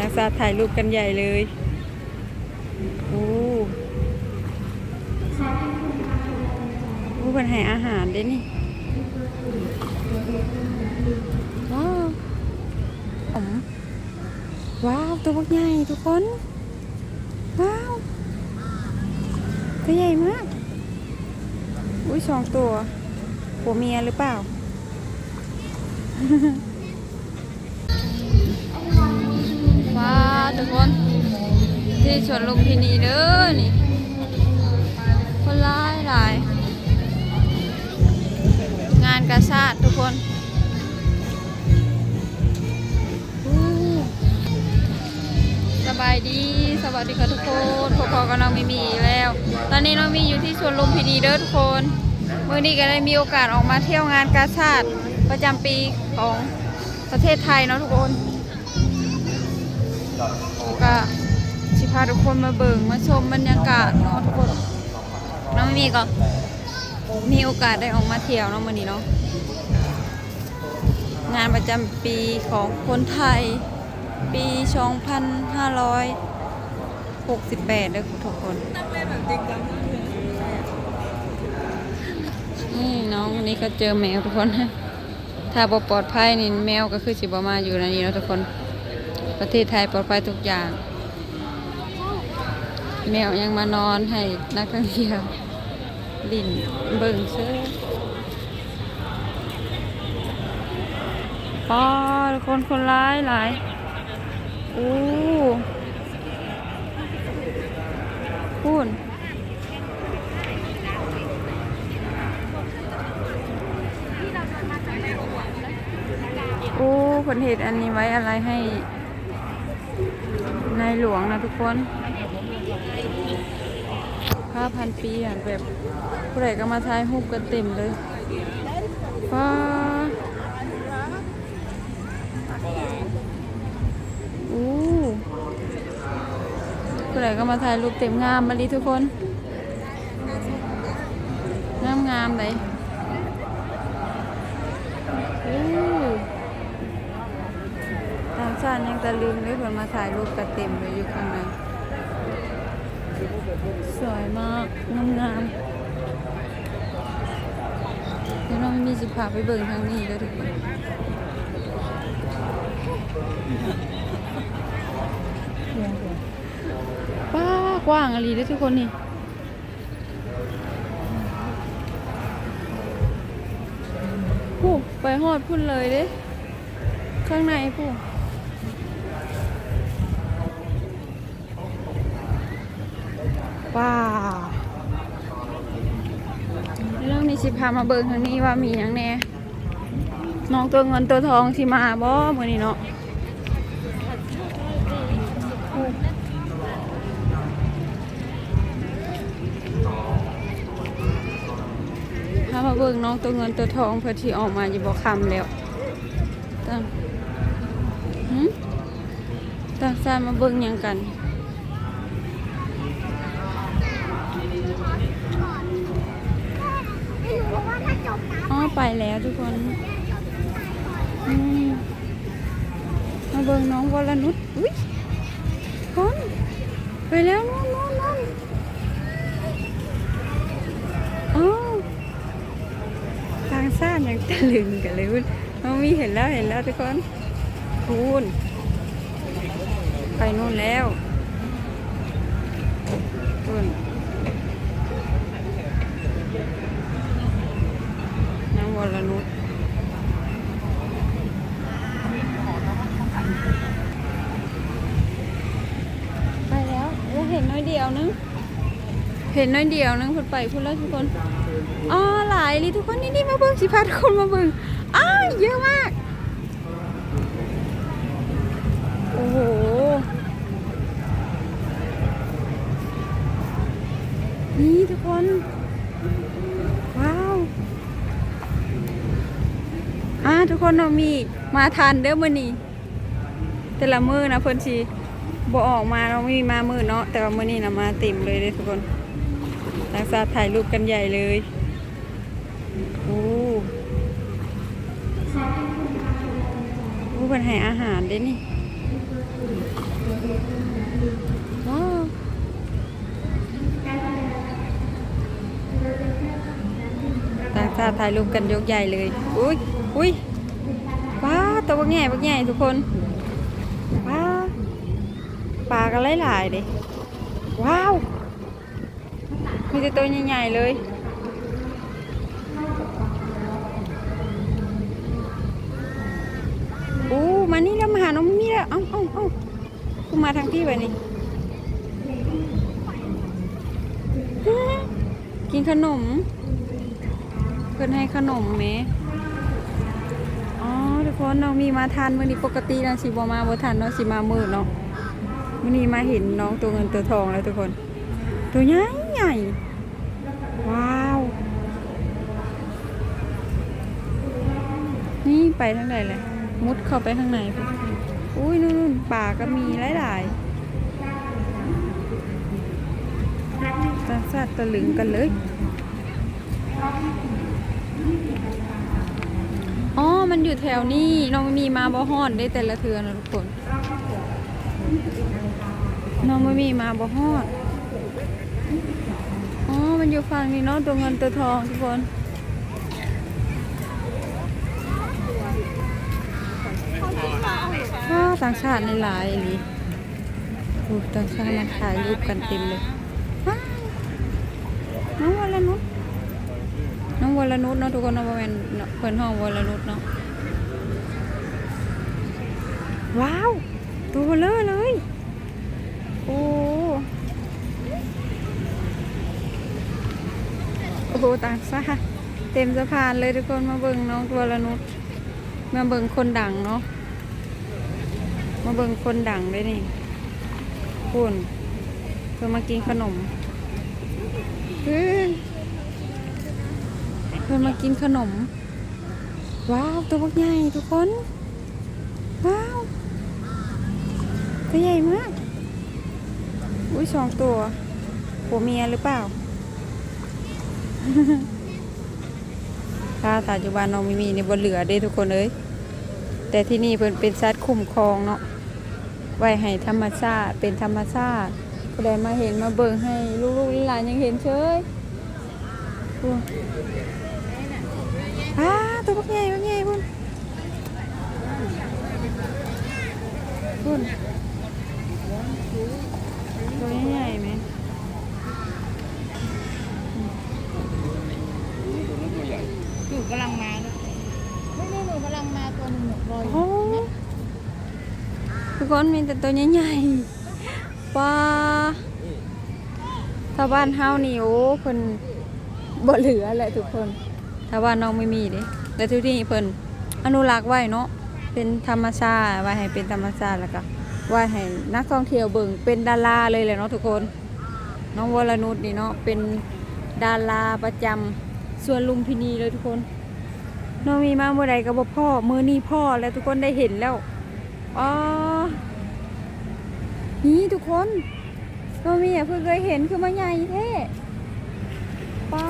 ต่างชาถ่ายรูปกันใหญ่เลยโอ้ผู้คนให้อาหารเด้นี่ว้าวอมว้าว ตัวบักใหญ่ทุกคน ว้าว ตัวใหญ่มาก อุ้ยสองตัวผัวเมียหรือเปล่า ว้าทุกคน ที่สวนลุมพินีเด้อนี่ คนร้ายหลาย งานกาชาติทุกคนสบายดี สวัสดีค่ะทุกคนพอๆกับน้องมีมีแล้ว ตอนนี้น้องมีอยู่ที่สวนลุมพินีเด้อทุกคนเมื่อนี้ก็ได้มีโอกาสออกมาเที่ยวงานกาชาติประจำปีของประเทศไทยเนาะทุกคน ก็สิพาทุกคนมาเบิ่งมาชมบรรยากาศเนาะทุกคนน้องมีก็มีโอกาสได้ออกมาเที่ยวเนาะมื้อนี้เนาะงานประจำปีของคนไทย ปี 2568เด้อทุกคนนี่น้องนนี้ก็เจอแมวทุกคน ถ้าบ่ปลอดภัยนี่แมวก็คือสิบมาอยู่ในนี้เนาะทุกคน ประเทศไทยปลอดภัยทุกอย่าง แมวยังมานอนให้นักท่องเที่ยวลินเบิ่งเสื้อป้าคนคนร้ายหลายโอ้พูนโอ้คนเหตุอันนี้ไว้อะไรให้ ในหลวงนะทุกคนห้าพันปีอะแบบผู้ใดก็มาถ่ายรูปกันเต็มเลยว้าอู้ผู้ใดก็มาถ่ายรูปเต็มงามมาลีทุกคน งามงามเลยอู้ ชาติยังตะลึงเลยเพื่อนมาถ่ายรูปกันเต็มเลยอยู่ข้างในสวยมากงามงามเดี๋ยวเราไม่มีสิพาไปเบิ่งทางนี้แล้วทุกคนป้ากว้างอะไรด้วยทุกคนนี่ผู้ไปหอดพุ่นเลยเด้ข้างในผู้ว้าวเรื่องนี้ สิพามาเบิ่งทางนี้ว่ามีอย่างแน่น้องตัวเงินตัวทองที่มาบ่มื้อนี้เนาะพามาเบิ่งน้องตัวเงินตัวทองเพื่อที่ออกมาอยู่บ่คำแล้วตั้งหืมตั้งซามาเบิ่งหยังกัน ไปแล้วทุกคนมาเบิงน้องวรนุชอุ้ยคนไปแล้วนู่นนู่นนู่นอ๋อทางซ่านยังตะลึงกันเลยคุณน้องมีเห็นแล้วเห็นแล้วทุกคนคุณไปนู่นแล้วคุณน้องว รนุชไปแล้วเราเห็นน้อยเดียวนึง เห็นน้อยเดียวนึงพูดไปพูดแล้วทุกคน อ๋อหลายเลยทุกคนนี่นี่มาเบิ่งสิพาทุกคนมาเบิ่งอ้าวเยอะมาก โอ้โหนี่ทุกคน ทุกคนเรามีมาทานเด้อมื้อนี้แต่ละมือนะเพื่อนสิบ่ออกมาเราไม่มีมามือเนาะแต่ว่ามื้อนี้นะมาเต็มเลยเด้อทุกคนต่างชาติถ่ายรูปกันใหญ่เลยโอ้โอ้เพื่อนให้อาหารเด้นี่ว้าวต่างชาติถ่ายรูปกันยกใหญ่เลยอุ้ยอุ้ย ตัวบักใหญ่บักใหญ่ทุกคนว้าปลากันหลายๆเด้ว้าว มีแต่ตัวใหญ่ๆเลยอู้มานี่แล้วมาหาน้องมี่แล้วเอ้าเอ้าเอ้ากูมาทางที่แบบนี้กินขนม เพื่อนให้ขนมไหม อ๋อทุกคนน้องมีมาทันวันนี้ปกตินะสิบมาบ่ทันเนาะสิมามืดเนาะวันนี้มาเห็นน้องตัวเงินตัวทองแล้วทุกคน ตัวใหญ่ใหญ่ว้าว นี่ไปทางไหนเลยมุดเข้าไปข้างในอุ้ยนู่นป่าก็มีหลายๆตาซาดตะลึงกันเลย อ๋อ มันอยู่แถวนี้น้องมีมาบ่ฮอดได้แต่ละเทือนะทุกคนน้องไม่มีมาบ่ฮอดอ๋อ มันอยู่ฝั่งนี้เนาะตัวเงินตัวทองทุกคนว้าต่างชาติในหลายๆเลยดูต่างชาติมาถ่ายรูปกันเต็มเลยว้าวน้องวรนุชน้อง วรนุชเนาะทุกคนเนาะบ่แม่นเนาะเพิ่นห้องวรนุชเนาะว้าวตัวเลอเลยโอ้โอ้โหต่างชาเต็มสะพานเลยทุกคนมาเบิ่งน้องตัวละนุชมาเบิ่งคนดังเนาะมาเบิ่งคนดังด้วยนี่คุณเพื่อมากินขนมเฮ้ พื่อมากินขนม ว้าวตัวบักใหญ่ทุกคน ว้าว ตัวใหญ่มาก อุ้ยสองตัวผัวเมียหรือเปล่าถ้าปัจจุบันน้องไม่มีในบนเหลือเด้ทุกคนเอ้ยแต่ที่นี่เพิ่นเป็นสัตว์คุ้มครองเนาะไว้ให้ธรรมชาติเป็นธรรมชาติก็ได้มาเห็นมาเบิ่งให้ลูกๆหลานยังเห็นเฉย อ้อ้าตัวพวกใหญ่พวกใหญ่พุ่นพุ่นตัวใหญ่ๆไหมหนูกำลังมาเลยไม่ไม่หนูกำลังมาตัวหนึ่งหนูรออยู่โอ้ทุกคนมีแต่ตัวใหญ่ๆปลาถ้าบ้านเฮานี่โอ้เพิ่นบ่เหลือแหละทุกคน ถ้าบ้าน้องไม่มีเด้แต่ทุกที่เพิ่นอนุรักษ์ไว้เนาะเป็นธรรมชาติไว้ให้เป็นธรรมชาติแล้วก็ไว้ให้นักท่องเที่ยวเบิ่งเป็นดาราเลยแหละเนาะทุกคน น้องวรนุชนี่เนาะเป็นดาราประจำส่วนลุมพินีเลยทุกคน น้องมีมาเมื่อใดก็บอกพ่อมือนี้พ่อแล้วทุกคนได้เห็นแล้วอ๋อนี่ทุกคนน้องมีอะเพิ่งเคยเห็นคือมาใหญ่แท้ป้า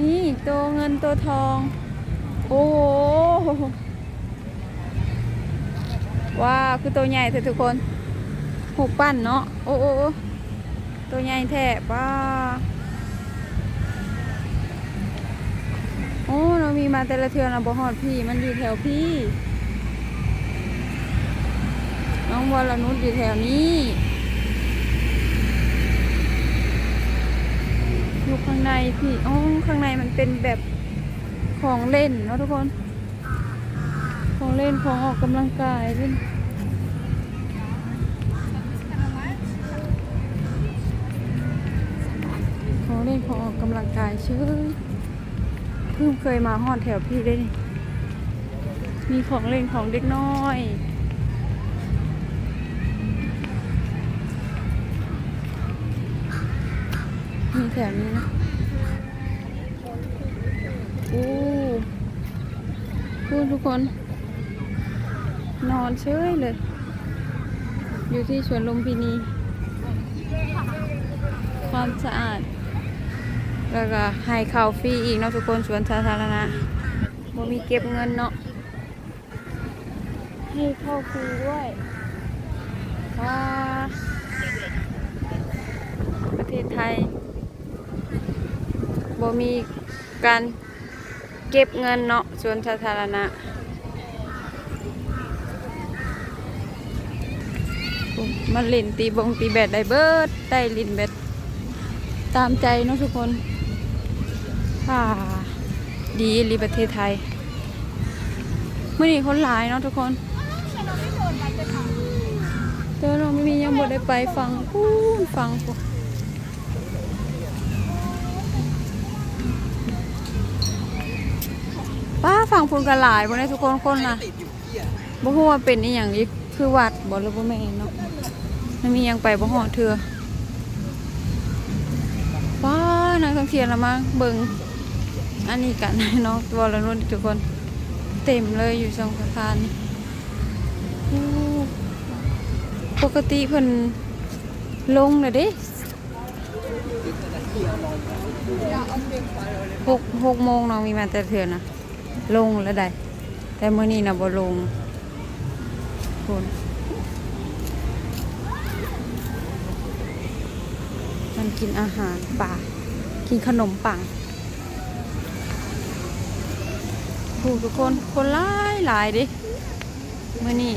นี่ ตัวเงินตัวทอง โอ้โหว้าวคือตัวใหญ่เถอะทุกคนหูปั้นเนาะโอ้โอ้ตัวใหญ่แท้ป้าโอ้เรามีมาแต่ละเทือนะบ่ฮอดพี่มันอยู่แถวพี่ น้องวรนุชอยู่แถวนี้ อยู่ข้างในพี่อ๋อข้างในมันเป็นแบบของเล่นเนาะทุกคน ของเล่นของออกกำลังกายเป็นของเล่นของออกกำลังกายเชื่อเพิ่งเคยมาฮอดแถวพี่ได้นี่มีของเล่นของเด็กน้อย มีแถวนี้นะโอ้พูดทุกคน นอนเฉยเลย อยู่ที่สวนลุมพินี ความสะอาด แล้วก็ให้เข้าฟรีอีกเนาะทุกคนสวนสาธารณะบ่มีเก็บเงินเนาะให้เข้าฟรีด้วยว้าประเทศไทย บ่มีการเก็บเงินเนาะส่วนสาธารณะมาเล่นตีบงตีแบดได้เบิดได้ลินแบดตามใจเนาะทุกคนอ่าดีอีหลีประเทศไทยเมื่อนี้คนหลายเนาะทุกคนเดี๋ยวเราไม่มียังบ่ได้ไปฟังพูนฟังพู ฟังพูนกันหลายบ่ได้ทุกคนคนน่ะบ่ฮู้ว่าเป็นอีหยังอีกคือวัดบ่หรือบ่แม่นเนาะไม่มีหยังไปบ่ฮอดเทื่อป้านักท่องเที่ยวละมาเบิ่งอันนี้กันเนาะวอลนุ่นทุกคน เต็มเลยอยู่สองสะพานนี่โอ้ปกติเพิ่นลงเลยเด้หกหกโมงเนาะมีมาแต่เถื่อนะ ลงแล้วได้ แต่เมื่อนี้นะบ่ลงคนมันกินอาหารป่า กินขนมปังถูกทุกคนคนหลายหลายดิเมื่อนี้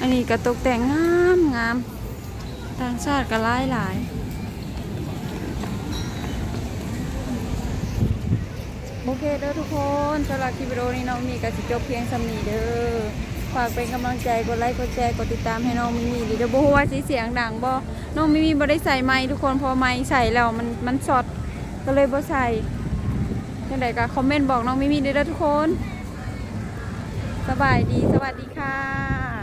อันนี้ก็ตกแต่งงามงามต่างชาติก็หลายหลาย โอเคเด้อทุกคนสำหรับคลิปวิดีโอนี้น้องมีก็สิจบเพียงสำนีเด้อฝากเป็นกำลังใจกดไลค์กดแชร์กดติดตามให้น้องมิมีดี๋ยวบ่ว่าสิเสียงดังบ่น้องมิมีบ่ได้ใส่ไมค์ทุกคนพอไมค์ใส่แล้วมันมันช็อตก็เลยบ่ใส่ยังไงก็คอมเมนต์บอกน้องมิมีด้วยทุกคน สบายดีสวัสดีค่ะ